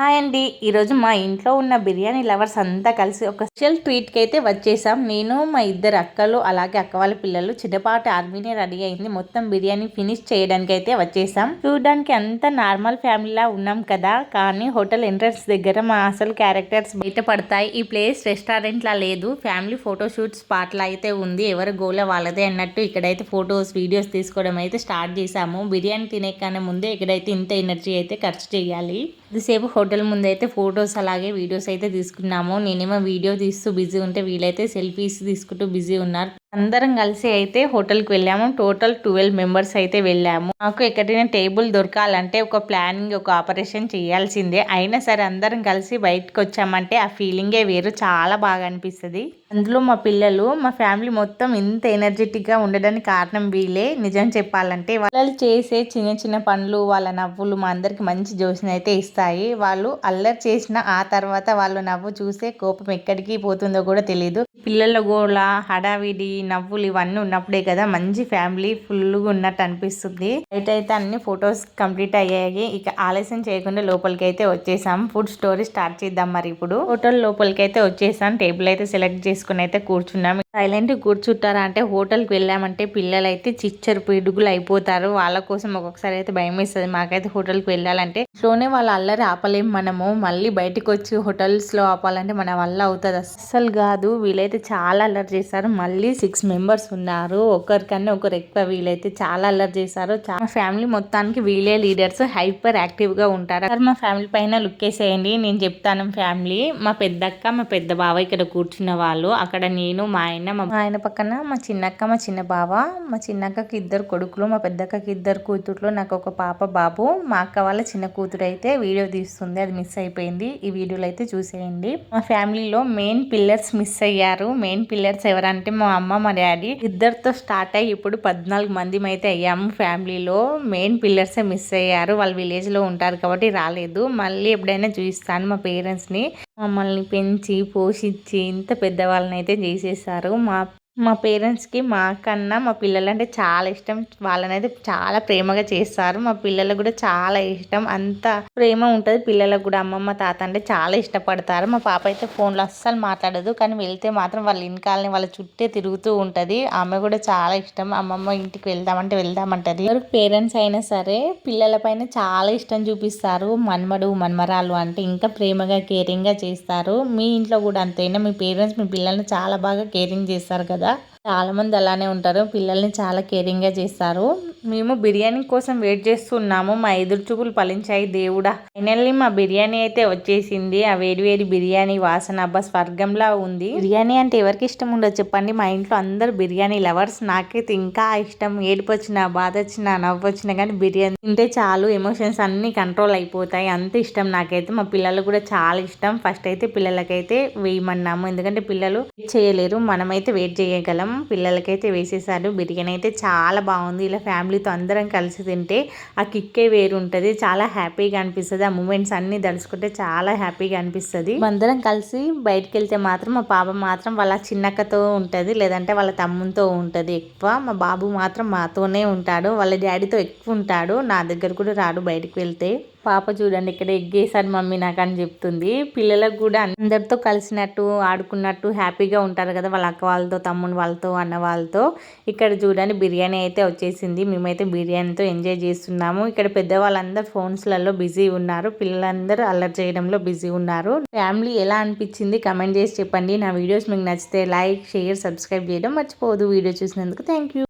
Hi అండి. ఈరోజు మా ఇంట్లో ఉన్న బిర్యానీ లవర్స్ అంతా కలిసి ఒక స్పెషల్ ట్రీట్కి అయితే వచ్చేసాం. నేను మా ఇద్దరు అక్కలు అలాగే అక్క వాళ్ళ పిల్లలు చిన్నపాటి ఆర్మీనే రెడీ అయింది. మొత్తం బిర్యానీ ఫినిష్ చేయడానికి అయితే వచ్చేసాం. చూడడానికి అంత నార్మల్ ఫ్యామిలీలా ఉన్నాం కదా. కానీ హోటల్ ఎంట్రన్స్ దగ్గర మా అసలు క్యారెక్టర్స్ బయటపడతాయి ఈ ప్లేస్ రెస్టారెంట్లా లేదు. ఫ్యామిలీ ఫోటోషూట్ స్పాట్లా అయితే ఉంది. ఎవరు గోల వాళ్ళదే అన్నట్టు ఇక్కడైతే ఫొటోస్ వీడియోస్ తీసుకోవడం అయితే స్టార్ట్ చేసాము. బిర్యానీ తినే కానీ ముందే ఇక్కడైతే ఇంత ఎనర్జీ అయితే ఖర్చు చేయాలి. కొద్దిసేపు హోటల్ ముందైతే ఫొటోస్ అలాగే వీడియోస్ అయితే తీసుకున్నాము. నేనేమో వీడియో తీస్తూ బిజీ ఉంటే వీలైతే సెల్ఫీస్ తీసుకుంటూ బిజీ ఉన్నారు. అందరం కలిసి అయితే హోటల్కి వెళ్ళాము. టోటల్ ట్వెల్వ్ మెంబర్స్ అయితే వెళ్ళాము. నాకు ఎక్కడైనా టేబుల్ దొరకాలంటే ఒక ప్లానింగ్ ఒక ఆపరేషన్ చేయాల్సిందే. అయినా సరే అందరం కలిసి బయటకు వచ్చామంటే ఆ ఫీలింగే వేరు. చాలా బాగా అనిపిస్తుంది. అందులో మా పిల్లలు మా ఫ్యామిలీ మొత్తం ఇంత ఎనర్జెటిక్గా ఉండడానికి కారణం వీలే నిజం చెప్పాలంటే వాళ్ళు చేసే చిన్న చిన్న పనులు వాళ్ళ నవ్వులు మా అందరికి మంచి జోషిని అయితే ఇస్తాయి. వాళ్ళు అల్లరి చేసిన ఆ తర్వాత వాళ్ళు నవ్వు చూసే కోపం ఎక్కడికి పోతుందో కూడా తెలియదు పిల్లల గోళ హడావిడి నవ్వులు ఇవన్నీ ఉన్నప్పుడే కదా మంచి ఫ్యామిలీ ఫుల్గా ఉన్నట్టు అనిపిస్తుంది. బయట అయితే అన్ని ఫొటోస్ కంప్లీట్ అయ్యాయి. ఇక ఆలస్యం చేయకుండా లోపలికి అయితే వచ్చేసాం. ఫుడ్ స్టోరీ స్టార్ట్ చేద్దాం మరి ఇప్పుడు. హోటల్ లోపలికి అయితే వచ్చేసాం. టేబుల్ అయితే సెలెక్ట్ చేసుకుని అయితే కూర్చున్నాం. సైలెంట్ కూర్చుంటారా అంటే హోటల్కి వెళ్ళామంటే పిల్లలు అయితే చిచ్చరు పిడుగులు అయిపోతారు. వాళ్ళ కోసం ఒక్కొక్కసారి అయితే భయం వేస్తుంది. మాకైతే హోటల్కి వెళ్ళాలంటే ఇంట్లోనే వాళ్ళ అల్లరి ఆపలేం మనము. మళ్ళీ బయటకు వచ్చి హోటల్స్లో ఆపాలంటే మన వల్ల అవుతుంది. అస్సలు కాదు. వీళ్ళైతే చాలా అల్లరి చేస్తారు మళ్ళీ సిక్స్ మెంబర్స్ ఉన్నారు. ఒకరికన్నా ఒకరు ఎక్కువ వీలైతే చాలా అల్లరి చేశారు. చాలా ఫ్యామిలీ మొత్తానికి వీలే లీడర్స్. హైపర్ యాక్టివ్గా ఉంటారు. మా ఫ్యామిలీ పైన లుక్ వేసేయండి. నేను చెప్తాను ఫ్యామిలీ. మా పెద్దక్క మా పెద్ద బావ ఇక్కడ కూర్చున్న వాళ్ళు. అక్కడ నేను మా ఆయన మా ఆయన పక్కన మా చిన్నక్క మా చిన్న బావ మా చిన్నక్కకి ఇద్దరు కొడుకులు మా పెద్దక్కకి ఇద్దరు కూతుర్లు నాకు ఒక పాప బాబు మా అక్క వాళ్ళ చిన్న కూతురు అయితే వీడియో తీస్తుంది. అది మిస్ అయిపోయింది. ఈ వీడియోలో అయితే చూసేయండి. మా ఫ్యామిలీలో మెయిన్ పిల్లర్స్ మిస్ అయ్యారు. మెయిన్ పిల్లర్స్ ఎవరంటే మా అమ్మ మా డాడీ ఇద్దరితో స్టార్ట్ అయ్యి ఇప్పుడు పద్నాలుగు మంది అయితే అయ్యాము. ఫ్యామిలీలో మెయిన్ పిల్లర్సే మిస్ అయ్యారు. వాళ్ళు విలేజ్లో ఉంటారు కాబట్టి రాలేదు. మళ్ళీ ఎప్పుడైనా చూపిస్తాను మా పేరెంట్స్ని. మమ్మల్ని పెంచి పోషించి ఇంత పెద్దవాళ్ళని అయితే చేసేసారు. మా మా పేరెంట్స్కి మా కన్నా మా పిల్లలంటే చాలా ఇష్టం. వాళ్ళనైతే చాలా ప్రేమగా చేస్తారు. మా పిల్లలకు కూడా చాలా ఇష్టం. అంత ప్రేమ ఉంటుంది. పిల్లలకు కూడా అమ్మమ్మ తాత అంటే చాలా ఇష్టపడతారు. మా పాప అయితే ఫోన్లో అస్సలు మాట్లాడదు. కానీ వెళ్తే మాత్రం వాళ్ళ ఇంకాలని వాళ్ళ చుట్టే తిరుగుతూ ఉంటుంది. ఆమె కూడా చాలా ఇష్టం. అమ్మమ్మ ఇంటికి వెళ్దామంటే వెళ్దామంటది. పేరెంట్స్ అయినా సరే పిల్లల పైన చాలా ఇష్టం చూపిస్తారు. మన్మడు మన్మరాలు అంటే ఇంకా ప్రేమగా కేరింగ్గా చేస్తారు. మీ ఇంట్లో కూడా అంతైనా? మీ పేరెంట్స్ మీ పిల్లల్ని చాలా బాగా కేరింగ్ చేస్తారు కదా. tá? చాలామంది అలానే ఉంటారు. పిల్లల్ని చాలా కేరింగ్గా చేస్తారు. మేము బిర్యానీ కోసం వెయిట్ చేస్తున్నాము. మా ఎదురు చూపులు ఫలించాయి. దేవుడా ఫైనల్లీ మా బిర్యానీ అయితే వచ్చేసింది. ఆ వేడి వేడి బిర్యానీ వాసన అబ్బా స్వర్గంలా ఉంది. బిర్యానీ అంటే ఎవరికి ఇష్టం ఉండదు చెప్పండి. మా ఇంట్లో అందరు బిర్యానీ లవర్స్. నాకైతే ఇంకా ఇష్టం. ఏడుపు వచ్చినా బాధ వచ్చినా నవ్వు వచ్చినా కానీ బిర్యానీ తింటే చాలు. ఎమోషన్స్ అన్ని కంట్రోల్ అయిపోతాయి. అంత ఇష్టం నాకైతే. మా పిల్లలు కూడా చాలా ఇష్టం. ఫస్ట్ అయితే పిల్లలకైతే వేయమన్నాము. ఎందుకంటే పిల్లలు చేయలేరు. మనమైతే వెయిట్ చేయగలం. పిల్లలకైతే వేసేసారు. బిర్యానీ అయితే చాలా బాగుంది. ఇలా ఫ్యామిలీతో అందరం కలిసి తింటే ఆ కిక్కే వేరు ఉంటుంది. చాలా హ్యాపీగా అనిపిస్తుంది. ఆ మూమెంట్స్ అన్ని తలుచుకుంటే చాలా హ్యాపీగా అనిపిస్తుంది. అందరం కలిసి బయటకు వెళ్తే మాత్రం మా పాప మాత్రం వాళ్ళ చిన్నక్కతో ఉంటుంది. లేదంటే వాళ్ళ తమ్ముతో ఉంటుంది ఎక్కువ. మా బాబు మాత్రం మాతోనే ఉంటాడు. వాళ్ళ డాడీతో ఎక్కువ ఉంటాడు. నా దగ్గర కూడా రాడు బయటకు వెళ్తే. పాప చూడండి ఇక్కడ ఎగ్గేసాను మమ్మీ నాకు అని చెప్తుంది. పిల్లలకు కూడా అందరితో కలిసినట్టు ఆడుకున్నట్టు హ్యాపీగా ఉంటారు కదా వాళ్ళ అక్క వాళ్ళతో తమ్ముడు వాళ్ళతో అన్న వాళ్ళతో. ఇక్కడ చూడండి బిర్యానీ అయితే వచ్చేసింది. మేమైతే బిర్యానీతో ఎంజాయ్ చేస్తున్నాము. ఇక్కడ పెద్దవాళ్ళందరూ ఫోన్స్లలో బిజీ ఉన్నారు. పిల్లలందరూ అల్లరి చేయడంలో బిజీ ఉన్నారు. ఫ్యామిలీ ఎలా అనిపించింది కమెంట్ చేసి చెప్పండి. నా వీడియోస్ మీకు నచ్చితే లైక్ షేర్ సబ్స్క్రైబ్ చేయడం మర్చిపోదు వీడియో చూసినందుకు థ్యాంక్